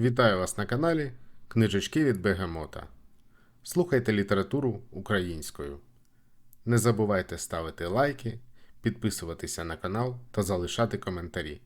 Вітаю вас на каналі Книжечки від Бегемота. Слухайте літературу українською. Не забувайте ставити лайки, підписуватися на канал та залишати коментарі.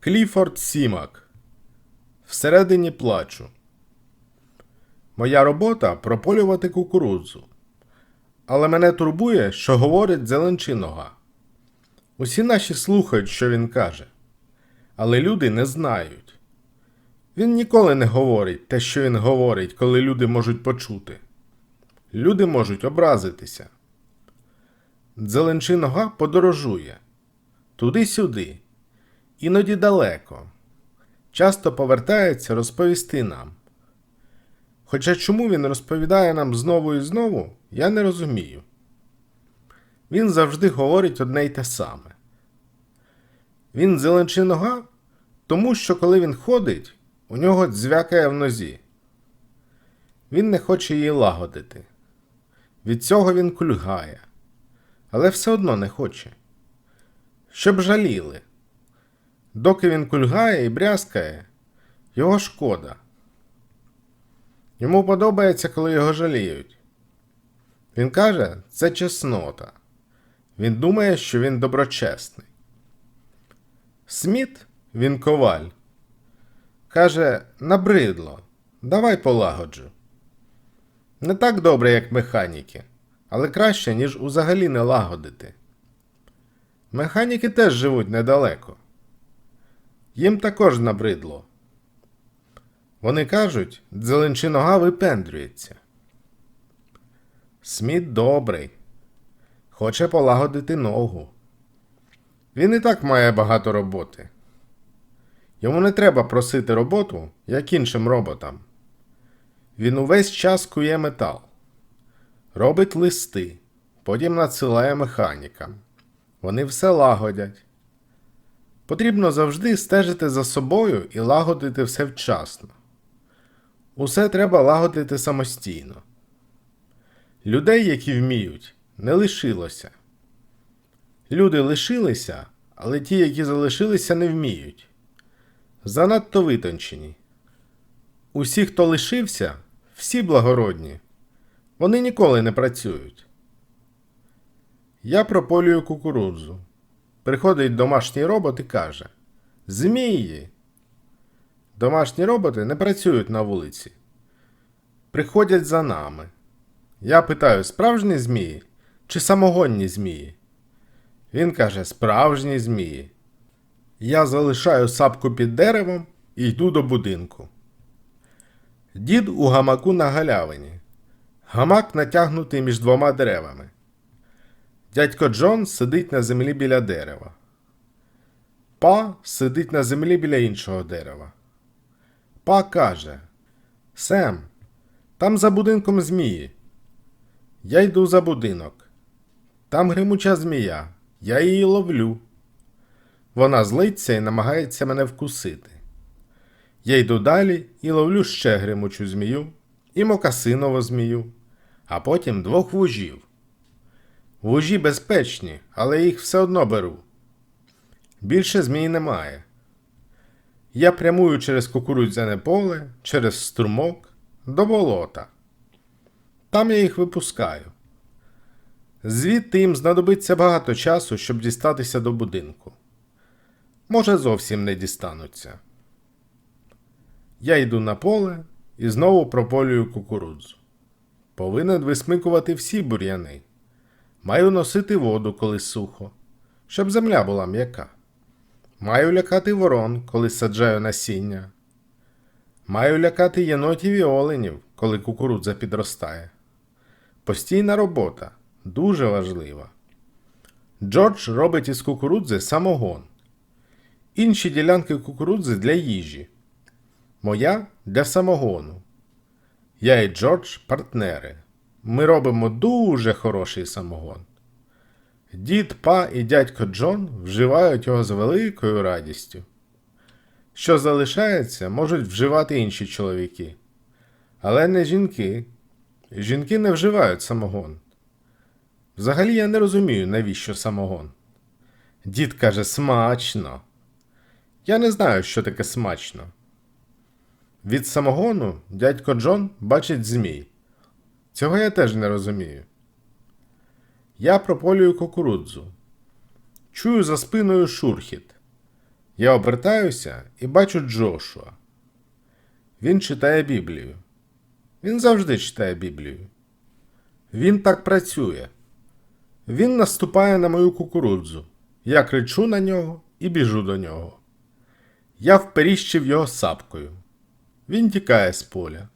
Кліфорд Сімак. Всередині плачу. Моя робота прополювати кукурудзу. Але мене турбує, що говорить зеленчинога. Усі наші слухають, що він каже. Але люди не знають. Він ніколи не говорить те, що він говорить, коли люди можуть почути. Люди можуть образитися. Дзеленчинога подорожує туди-сюди, іноді далеко. Часто повертається розповісти нам. Хоча чому він розповідає нам знову і знову, я не розумію. Він завжди говорить одне й те саме. Він зеленчинога, тому що коли він ходить, у нього дзвякає в нозі. Він не хоче її лагодити. Від цього він кульгає, але все одно не хоче. Щоб жаліли. Доки він кульгає і брязкає, його шкода. Йому подобається, коли його жаліють. Він каже, це чеснота. Він думає, що він доброчесний. Сміт, він коваль. Каже, набридло, давай полагоджу. Не так добре, як механіки, але краще, ніж узагалі не лагодити. Механіки теж живуть недалеко. Їм також набридло. Вони кажуть, дзеленчинога випендрюється. Сміт добрий. Хоче полагодити ногу. Він і так має багато роботи. Йому не треба просити роботу, як іншим роботам. Він увесь час кує метал, робить листи, потім надсилає механікам. Вони все лагодять. Потрібно завжди стежити за собою і лагодити все вчасно. Усе треба лагодити самостійно. Людей, які вміють, не лишилося. Люди лишилися, але ті, які залишилися, не вміють. Занадто витончені. Усі, хто лишився, всі благородні. Вони ніколи не працюють. Я прополюю кукурудзу. Приходить домашній робот і каже: Змії. Домашні роботи не працюють на вулиці. Приходять за нами. Я питаю, справжні змії чи самогонні змії? Він каже, справжні змії. Я залишаю сапку під деревом і йду до будинку. Дід у гамаку на галявині. Гамак натягнутий між двома деревами. Дядько Джон сидить на землі біля дерева. Па сидить на землі біля іншого дерева. Па каже: Сем, там за будинком змії. Я йду за будинок. Там гримуча змія. Я її ловлю. Вона злиться і намагається мене вкусити. Я йду далі і ловлю ще гримучу змію і мокасинову змію, а потім двох вужів. Вужі безпечні, але їх все одно беру. Більше змій немає. Я прямую через кукурудзяне поле, через струмок до болота. Там я їх випускаю. Звідти їм знадобиться багато часу, щоб дістатися до будинку. Може, зовсім не дістануться. Я йду на поле і знову прополюю кукурудзу. Повинен висмикувати всі бур'яни. Маю носити воду, коли сухо, щоб земля була м'яка. Маю лякати ворон, коли саджаю насіння. Маю лякати єнотів і оленів, коли кукурудза підростає. Постійна робота дуже важлива. Джордж робить із кукурудзи самогон. Інші ділянки кукурудзи для їжі. Моя для самогону. Я і Джордж партнери. Ми робимо дуже хороший самогон. Дід, па і дядько Джон вживають його з великою радістю. Що залишається, можуть вживати інші чоловіки. Але не жінки. Жінки не вживають самогон. Взагалі я не розумію, навіщо самогон. Дід каже смачно. Я не знаю, що таке смачно. Від самогону дядько Джон бачить змій. Цього я теж не розумію. Я прополюю кукурудзу. Чую за спиною шурхіт. Я обертаюся і бачу Джошуа. Він читає Біблію. Він завжди читає Біблію. Він так працює. Він наступає на мою кукурудзу. Я кричу на нього і біжу до нього. Я вперіщив його сапкою. Він тікає з поля.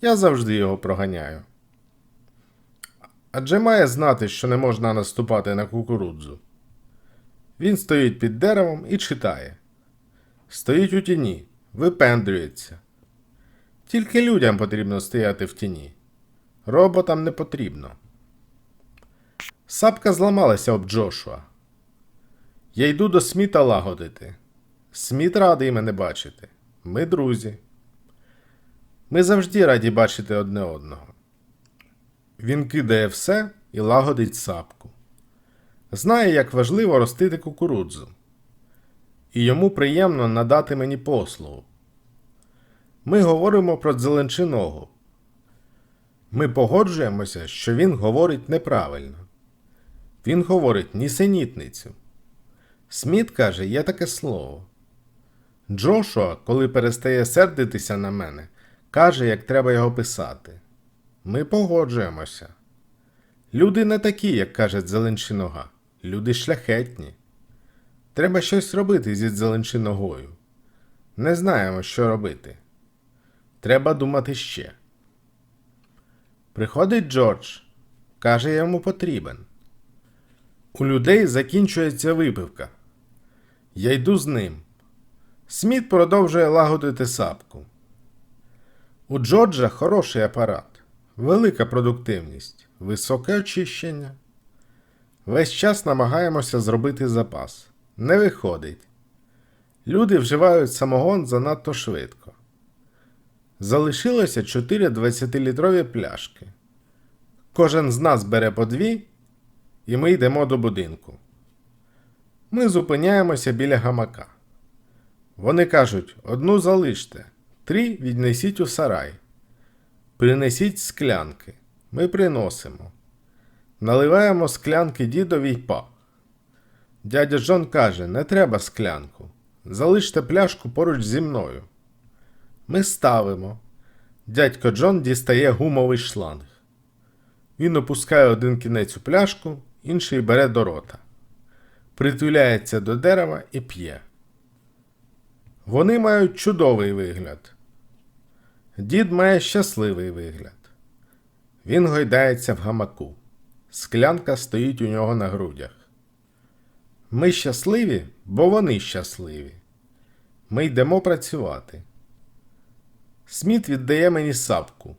Я завжди його проганяю. Адже має знати, що не можна наступати на кукурудзу. Він стоїть під деревом і читає. Стоїть у тіні, випендрюється. Тільки людям потрібно стояти в тіні. Роботам не потрібно. Сапка зламалася об Джошуа. Я йду до Сміта лагодити. Сміт радий мене бачити. Ми друзі. Ми завжди раді бачити одне одного. Він кидає все і лагодить сапку. Знає, як важливо ростити кукурудзу. І йому приємно надати мені послугу. Ми говоримо про зеленчиногу. Ми погоджуємося, що він говорить неправильно. Він говорить нісенітницю. Сміт каже, є таке слово. Джошуа, коли перестає сердитися на мене, каже, як треба його писати. Ми погоджуємося. Люди не такі, як каже Зеленчинога. Люди шляхетні. Треба щось робити зі Зеленчиногою. Не знаємо, що робити. Треба думати ще. Приходить Джордж, каже, йому потрібен. У людей закінчується випивка. Я йду з ним. Сміт продовжує лагодити сапку. У Джорджа хороший апарат, велика продуктивність, високе очищення. Весь час намагаємося зробити запас. Не виходить. Люди вживають самогон занадто швидко. Залишилося 4 20-літрові пляшки. Кожен з нас бере по дві, і ми йдемо до будинку. Ми зупиняємося біля гамака. Вони кажуть: одну залиште, три віднесіть у сарай. Принесіть склянки. Ми приносимо. Наливаємо склянки дідові й па. Дядя Джон каже: не треба склянку. Залиште пляшку поруч зі мною. Ми ставимо. Дядько Джон дістає гумовий шланг. Він опускає один кінець у пляшку, інший бере до рота. Притуляється до дерева і п'є. Вони мають чудовий вигляд. Дід має щасливий вигляд. Він гойдається в гамаку. Склянка стоїть у нього на грудях. Ми щасливі, бо вони щасливі. Ми йдемо працювати. Сміт віддає мені сапку.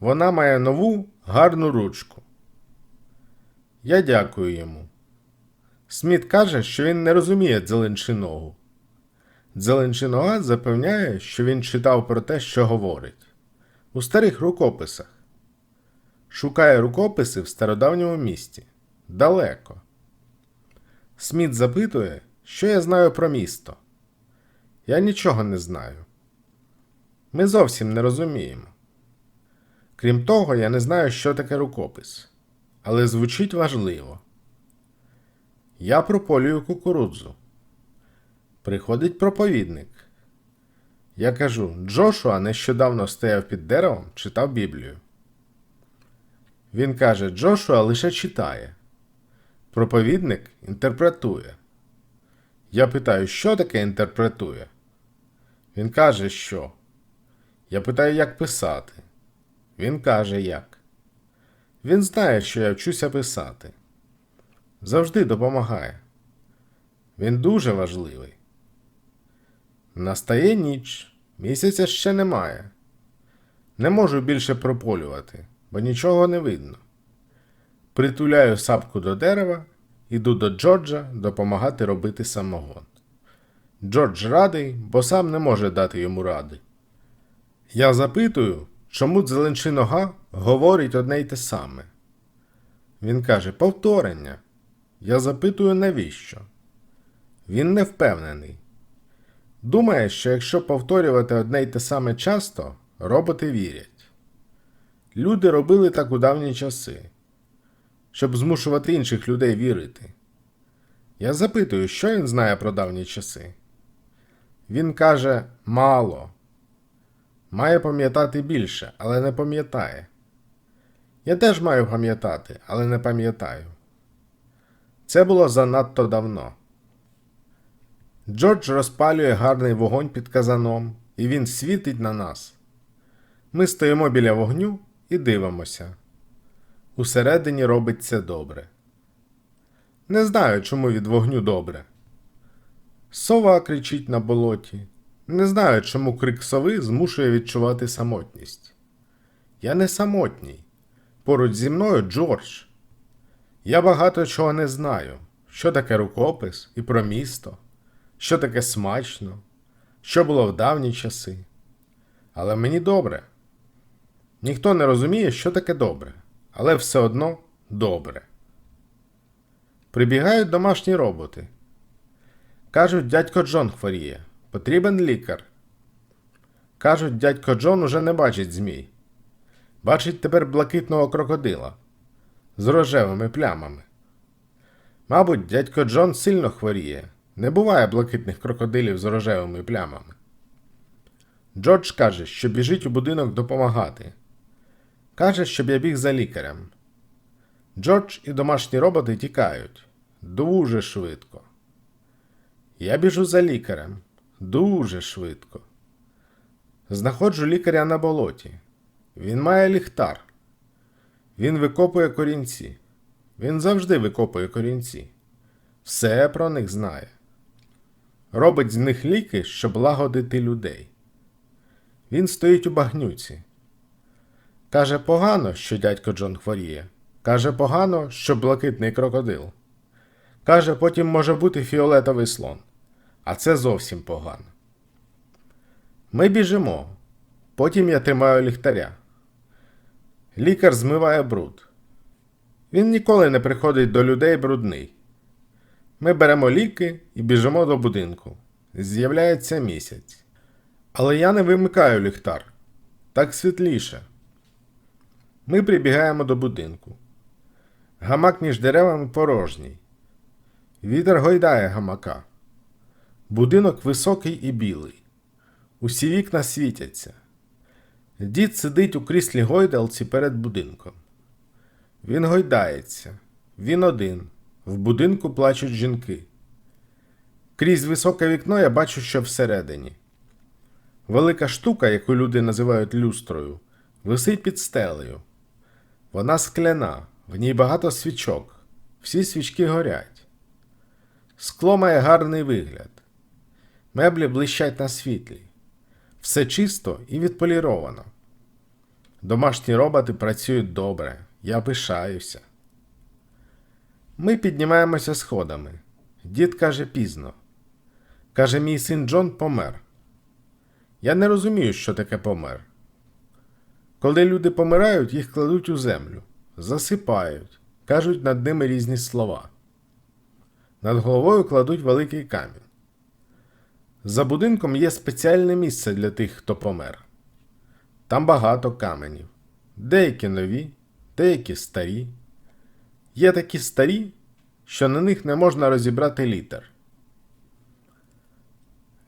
Вона має нову гарну ручку. Я дякую йому. Сміт каже, що він не розуміє дзеленчиногу. Дзеленчинога запевняє, що він читав про те, що говорить. У старих рукописах. Шукає рукописи в стародавньому місті. Далеко. Сміт запитує, що я знаю про місто. Я нічого не знаю. Ми зовсім не розуміємо. Крім того, я не знаю, що таке рукопис, але звучить важливо. Я прополюю кукурудзу. Приходить проповідник. Я кажу: Джошуа нещодавно стояв під деревом, читав Біблію. Він каже: Джошуа лише читає. Проповідник інтерпретує. Я питаю, що таке інтерпретує? Він каже, що. Я питаю, як писати. Він каже, як. Він знає, що я вчуся писати. Завжди допомагає. Він дуже важливий. Настає ніч, місяця ще немає. Не можу більше прополювати, бо нічого не видно. Притуляю сапку до дерева, іду до Джорджа допомагати робити самогон. Джордж радий, бо сам не може дати йому ради. Я запитую, чому зеленчинога говорить одне й те саме. Він каже повторення. Я запитую, навіщо? Він не впевнений. Думає, що якщо повторювати одне й те саме часто, роботи вірять. Люди робили так у давні часи, щоб змушувати інших людей вірити. Я запитую, що він знає про давні часи. Він каже мало. Має пам'ятати більше, але не пам'ятає. Я теж маю пам'ятати, але не пам'ятаю. Це було занадто давно. Джордж розпалює гарний вогонь під казаном, і він світить на нас. Ми стоїмо біля вогню і дивимося. Усередині робиться добре. Не знаю, чому від вогню добре. Сова кричить на болоті. Не знаю, чому крик сови змушує відчувати самотність. Я не самотній. Поруч зі мною Джордж. Я багато чого не знаю, що таке рукопис і про місто, що таке смачно, що було в давні часи. Але мені добре. Ніхто не розуміє, що таке добре, але все одно добре. Прибігають домашні роботи. Кажуть, дядько Джон хворіє. Потрібен лікар. Кажуть, дядько Джон уже не бачить змій. Бачить тепер блакитного крокодила з рожевими плямами. Мабуть, дядько Джон сильно хворіє. Не буває блакитних крокодилів з рожевими плямами. Джордж каже, що біжить у будинок допомагати. Каже, щоб я біг за лікарем. Джордж і домашні роботи тікають дуже швидко. Я біжу за лікарем дуже швидко. Знаходжу лікаря на болоті. Він має ліхтар. Він викопує корінці. Він завжди викопує корінці. Все про них знає. Робить з них ліки, щоб лагодити людей. Він стоїть у багнюці. Каже погано, що дядько Джон хворіє. Каже погано, що блакитний крокодил. Каже, потім може бути фіолетовий слон. А це зовсім погано. Ми біжимо. Потім я тримаю ліхтаря. Лікар змиває бруд. Він ніколи не приходить до людей брудний. Ми беремо ліки і біжимо до будинку. З'являється місяць. Але я не вимикаю ліхтар. Так світліше. Ми прибігаємо до будинку. Гамак між деревами порожній. Вітер гойдає гамака. Будинок високий і білий. Усі вікна світяться. Дід сидить у кріслі гойдалці перед будинком. Він гойдається. Він один. В будинку плачуть жінки. Крізь високе вікно я бачу, що всередині. Велика штука, яку люди називають люстрою, висить під стелею. Вона скляна, в ній багато свічок. Всі свічки горять. Скло має гарний вигляд. Меблі блищать на світлі. Все чисто і відполіровано. Домашні роботи працюють добре. Я пишаюся. Ми піднімаємося сходами. Дід каже пізно. Каже, мій син Джон помер. Я не розумію, що таке помер. Коли люди помирають, їх кладуть у землю, засипають, кажуть над ними різні слова. Над головою кладуть великий камінь. За будинком є спеціальне місце для тих, хто помер. Там багато каменів. Деякі нові, деякі старі. Є такі старі, що на них не можна розібрати літер.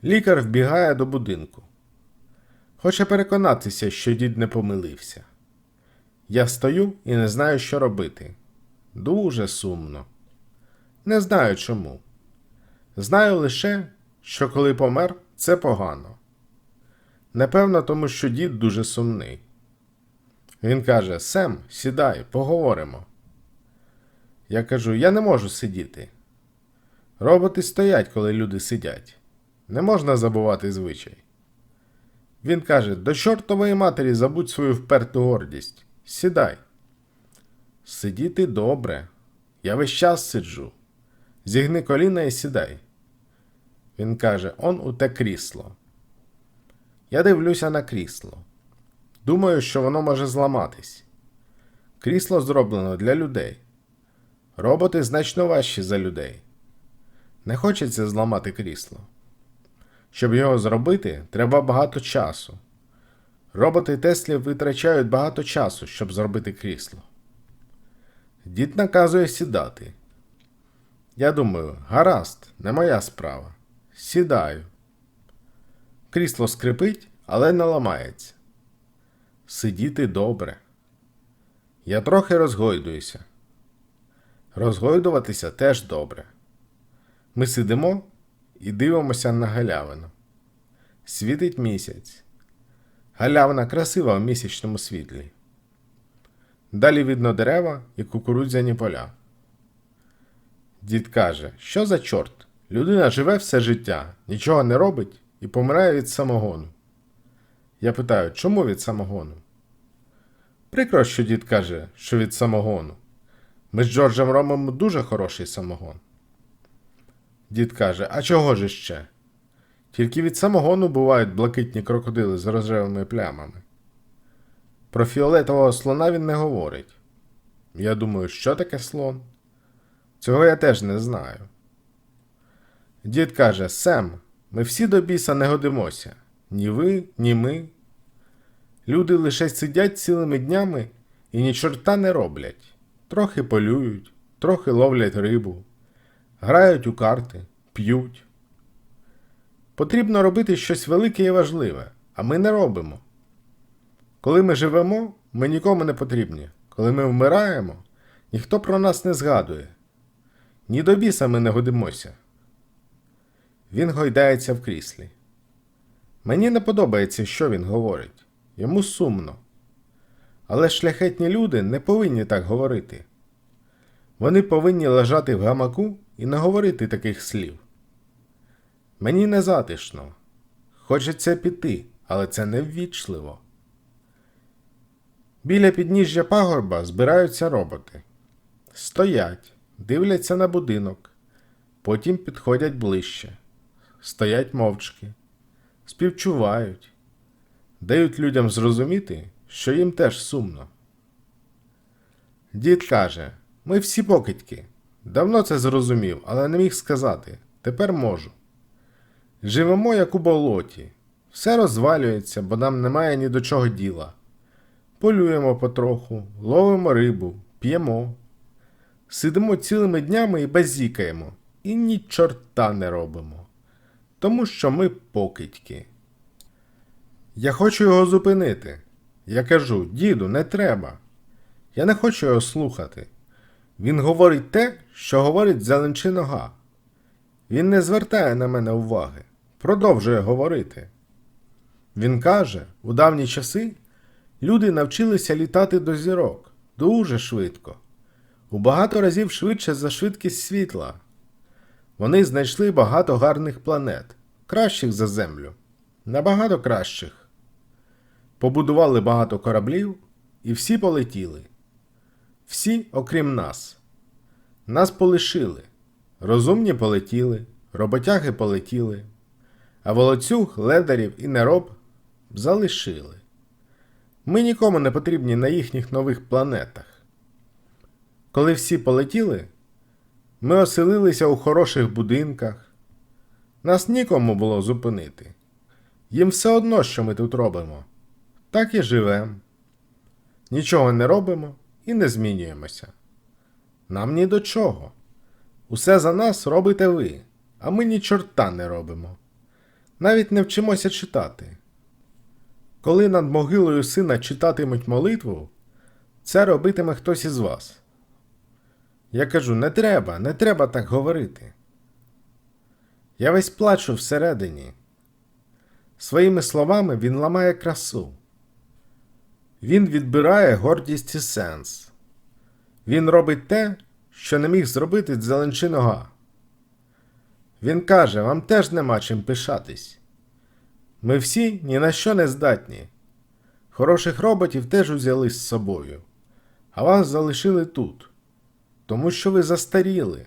Лікар вбігає до будинку. Хоче переконатися, що дід не помилився. Я стою і не знаю, що робити. Дуже сумно. Не знаю чому. Знаю лише, що коли помер, це погано. Напевно, тому що дід дуже сумний. Він каже: Сем, сідай, поговоримо. Я кажу: я не можу сидіти. Роботи стоять, коли люди сидять. Не можна забувати звичай. Він каже: до чортової матері забудь свою вперту гордість. Сідай. Сидіти добре. Я весь час сиджу. Зігни коліна і сідай. Він каже: Он у те крісло. Я дивлюся на крісло. Думаю, що воно може зламатись. Крісло зроблено для людей. Роботи значно важчі за людей. Не хочеться зламати крісло. Щоб його зробити, треба багато часу. Роботи Теслі витрачають багато часу, щоб зробити крісло. Дід наказує сідати. Я думаю, гаразд, не моя справа. Сідаю. Крісло скрипить, але не ламається. Сидіти добре. Я трохи розгойдуюся. Розгойдуватися теж добре. Ми сидимо і дивимося на галявину. Світить місяць. Галявина красива в місячному світлі. Далі видно дерева і кукурудзяні поля. Дід каже, що за чорт? Людина живе все життя, нічого не робить і помирає від самогону. Я питаю, чому від самогону? Прикро, що дід каже, що від самогону. Ми з Джорджем робимо дуже хороший самогон. Дід каже, а чого ж ще? Тільки від самогону бувають блакитні крокодили з рожевими плямами. Про фіолетового слона він не говорить. Я думаю, що таке слон? Цього я теж не знаю. Дід каже: Сем, ми всі до біса не годимося. Ні ви, ні ми. Люди лише сидять цілими днями і ні чорта не роблять. Трохи полюють, трохи ловлять рибу, грають у карти, п'ють. Потрібно робити щось велике і важливе, а ми не робимо. Коли ми живемо, ми нікому не потрібні. Коли ми вмираємо, ніхто про нас не згадує. Ні до біса ми не годимося. Він гойдається в кріслі. Мені не подобається, що він говорить. Йому сумно. Але шляхетні люди не повинні так говорити. Вони повинні лежати в гамаку і не говорити таких слів. Мені не затишно. Хочеться піти, але це неввічливо. Біля підніжжя пагорба збираються роботи. Стоять, дивляться на будинок, потім підходять ближче, стоять мовчки, співчувають, дають людям зрозуміти, що їм теж сумно. Дід каже: ми всі покидьки. Давно це зрозумів, але не міг сказати. Тепер можу. Живемо, як у болоті, все розвалюється, бо нам немає ні до чого діла. Полюємо потроху, ловимо рибу, п'ємо. Сидимо цілими днями і базікаємо, і ні чорта не робимо. Тому що ми покидьки. Я хочу його зупинити. Я кажу, діду, не треба. Я не хочу його слухати. Він говорить те, що говорить зеленчи нога. Він не звертає на мене уваги, продовжує говорити. Він каже, у давні часи люди навчилися літати до зірок дуже швидко, у багато разів швидше за швидкість світла. Вони знайшли багато гарних планет, кращих за Землю, набагато кращих. Побудували багато кораблів, і всі полетіли. Всі, окрім нас. Нас полишили. Розумні полетіли, роботяги полетіли, а волоцюг, ледарів і нероб залишили. Ми нікому не потрібні на їхніх нових планетах. Коли всі полетіли, ми оселилися у хороших будинках. Нас нікому було зупинити. Їм все одно, що ми тут робимо. Так і живемо. Нічого не робимо і не змінюємося. Нам ні до чого. Усе за нас робите ви, а ми ні чорта не робимо. Навіть не вчимося читати. Коли над могилою сина читатимуть молитву, це робитиме хтось із вас. Я кажу: не треба, не треба так говорити. Я весь плачу всередині. Своїми словами він ламає красу. Він відбирає гордість і сенс. Він робить те, що не міг зробити зеленчи нога. Він каже, вам теж нема чим пишатись. Ми всі ні на що не здатні. Хороших роботів теж узяли з собою, а вас залишили тут, тому що ви застаріли,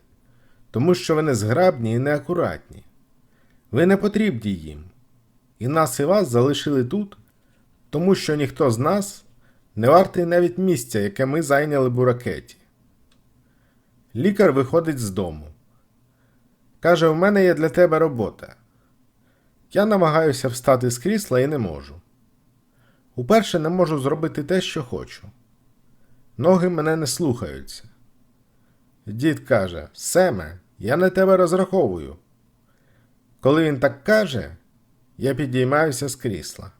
тому що ви незграбні і неакуратні. Ви не потрібні їм. І нас і вас залишили тут, тому що ніхто з нас не вартий навіть місця, яке ми зайняли б у ракеті. Лікар виходить з дому. Каже: У мене є для тебе робота. Я намагаюся встати з крісла і не можу. Уперше не можу зробити те, що хочу. Ноги мене не слухаються. Дід каже: Семе, я на тебе розраховую. Коли він так каже, я підіймаюся з крісла.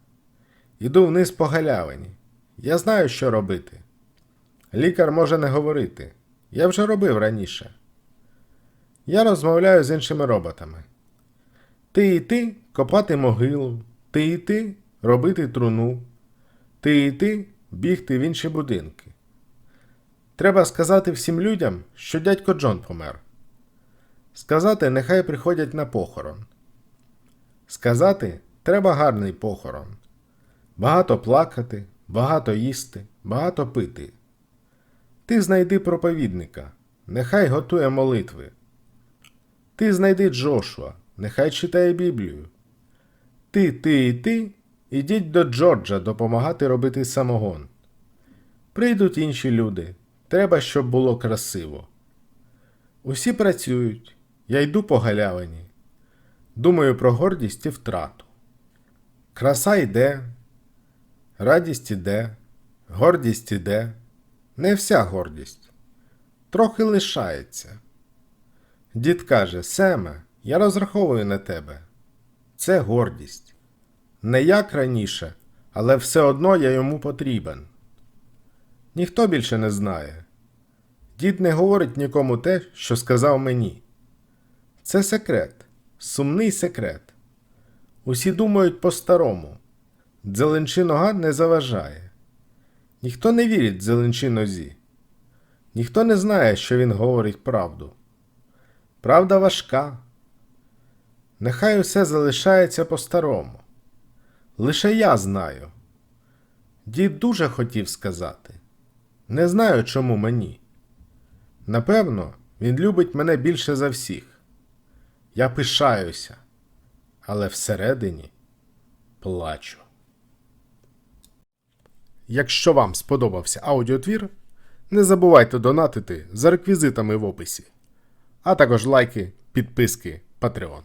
Іду вниз по галявині. Я знаю, що робити. Лікар може не говорити. Я вже робив раніше. Я розмовляю з іншими роботами. Ти і ти копати могилу, ти і ти робити труну, ти і ти бігти в інші будинки. Треба сказати всім людям, що дядько Джон помер. Сказати, нехай приходять на похорон. Сказати, треба гарний похорон. Багато плакати, багато їсти, багато пити. Ти знайди проповідника, нехай готує молитви. Ти знайди Джошуа, нехай читає Біблію. Ти, ти і ти ідіть до Джорджа допомагати робити самогон. Прийдуть інші люди. Треба, щоб було красиво. Усі працюють. Я йду по галявині. Думаю про гордість і втрату. Краса йде, радість іде, гордість іде. Не вся гордість. Трохи лишається. Дід каже: Семе, я розраховую на тебе. Це гордість. Не як раніше, але все одно я йому потрібен. Ніхто більше не знає. Дід не говорить нікому те, що сказав мені. Це секрет, сумний секрет. Усі думають по-старому. Дзеленчи нога не заважає. Ніхто не вірить зеленчи нозі. Ніхто не знає, що він говорить правду. Правда важка. Нехай усе залишається по-старому. Лише я знаю. Дід дуже хотів сказати. Не знаю, чому мені. Напевно, він любить мене більше за всіх. Я пишаюся, але всередині плачу. Якщо вам сподобався аудіотвір, не забувайте донатити за реквізитами в описі, а також лайки, підписки, Patreon.